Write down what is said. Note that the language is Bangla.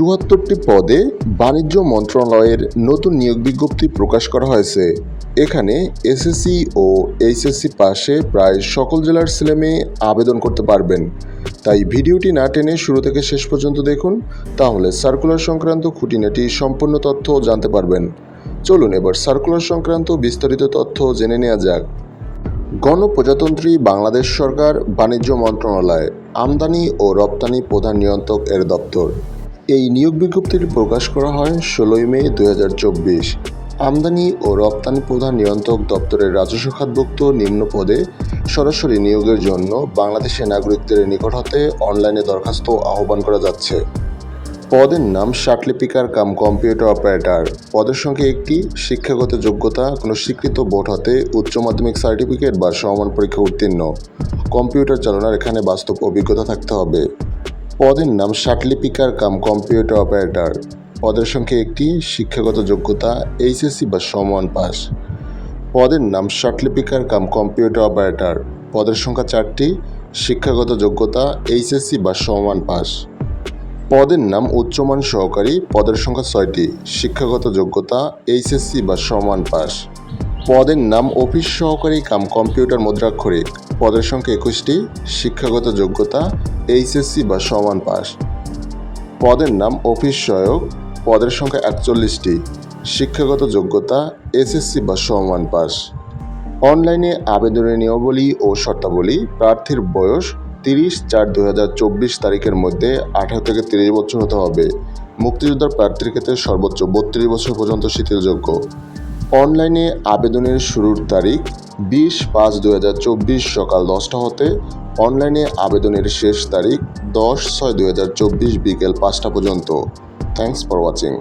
চুয়াত্তরটি পদে বাণিজ্য মন্ত্রণালয়ের নতুন নিয়োগ বিজ্ঞপ্তি প্রকাশ করা হয়েছে। এখানে এসএসসি ও এইচএসসি পাশে প্রায় সকল জেলার ছেলেমেয়ে আবেদন করতে পারবেন। তাই ভিডিওটি না টেনে শুরু থেকে শেষ পর্যন্ত দেখুন, তাহলে সার্কুলার সংক্রান্ত খুঁটিনাটি সম্পূর্ণ তথ্য জানতে পারবেন। চলুন এবার সার্কুলার সংক্রান্ত বিস্তারিত তথ্য জেনে নেওয়া যাক। গণপ্রজাতন্ত্রী বাংলাদেশ সরকার বাণিজ্য মন্ত্রণালয়, আমদানি ও রপ্তানি প্রধান নিয়ন্ত্রক এর দপ্তর। এই নিয়োগ বিজ্ঞপ্তিটি প্রকাশ করা হয় ষোলোই মে দু হাজার চব্বিশ। আমদানি ও রপ্তানি প্রধান নিয়ন্ত্রক দপ্তরের রাজস্ব খাতভুক্ত নিম্ন পদে সরাসরি নিয়োগের জন্য বাংলাদেশের নাগরিকদের নিকট হতে অনলাইনে দরখাস্ত আহ্বান করা যাচ্ছে। পদের নাম শার্টলিপিকার কাম কম্পিউটার অপারেটর। পদের সঙ্গে একটি শিক্ষাগত যোগ্যতা, কোনো স্বীকৃত বোর্ড হতে উচ্চ মাধ্যমিক সার্টিফিকেট বা সমান পরীক্ষা উত্তীর্ণ। কম্পিউটার চালানোর এখানে বাস্তব অভিজ্ঞতা থাকতে হবে। পদের নাম শার্টলিপিকার কাম কম্পিউটার অপারেটর। পদের সংখ্যা একটি শিক্ষাগত যোগ্যতা, এইচএসসি বা সমান পাস। পদের নাম শার্টলিপিকার কাম কম্পিউটার অপারেটর। পদের সংখ্যা চারটি, শিক্ষাগত যোগ্যতা, এইচএসসি বা সমান পাস। পদের নাম উচ্চমান সহকারী, পদের সংখ্যা ছয়টি, শিক্ষাগত যোগ্যতা, এইচএসসি বা সমান পাস। পদের নাম অফিস সহকারী কাম কম্পিউটার মুদ্রাক্ষরিক পদের সংখ্যা একুশটি, শিক্ষাগত যোগ্যতা, এইচএসসি বা সমান পাস পদের নাম অফিস সহায়ক, পদের সংখ্যা একচল্লিশটি, শিক্ষাগত যোগ্যতা, এসএসসি বা সমান পাস অনলাইনে আবেদনের নিয়মাবলী ও শর্তাবলী, প্রার্থীর বয়স তিরিশ চার দু তারিখের মধ্যে আঠারো থেকে তিরিশ বছর হতে হবে। মুক্তিযোদ্ধার প্রার্থীর ক্ষেত্রে সর্বোচ্চ বত্রিশ বছর পর্যন্ত শিথিলযোগ্য। অনলাইনে আবেদনের শুরুর তারিখ বিশ পাঁচ দু হাজার চব্বিশ সকাল দশটা হতে, অনলাইনে আবেদনের শেষ তারিখ দশ ছয় দু হাজার চব্বিশ বিকেল পাঁচটা পর্যন্ত। Thanks for watching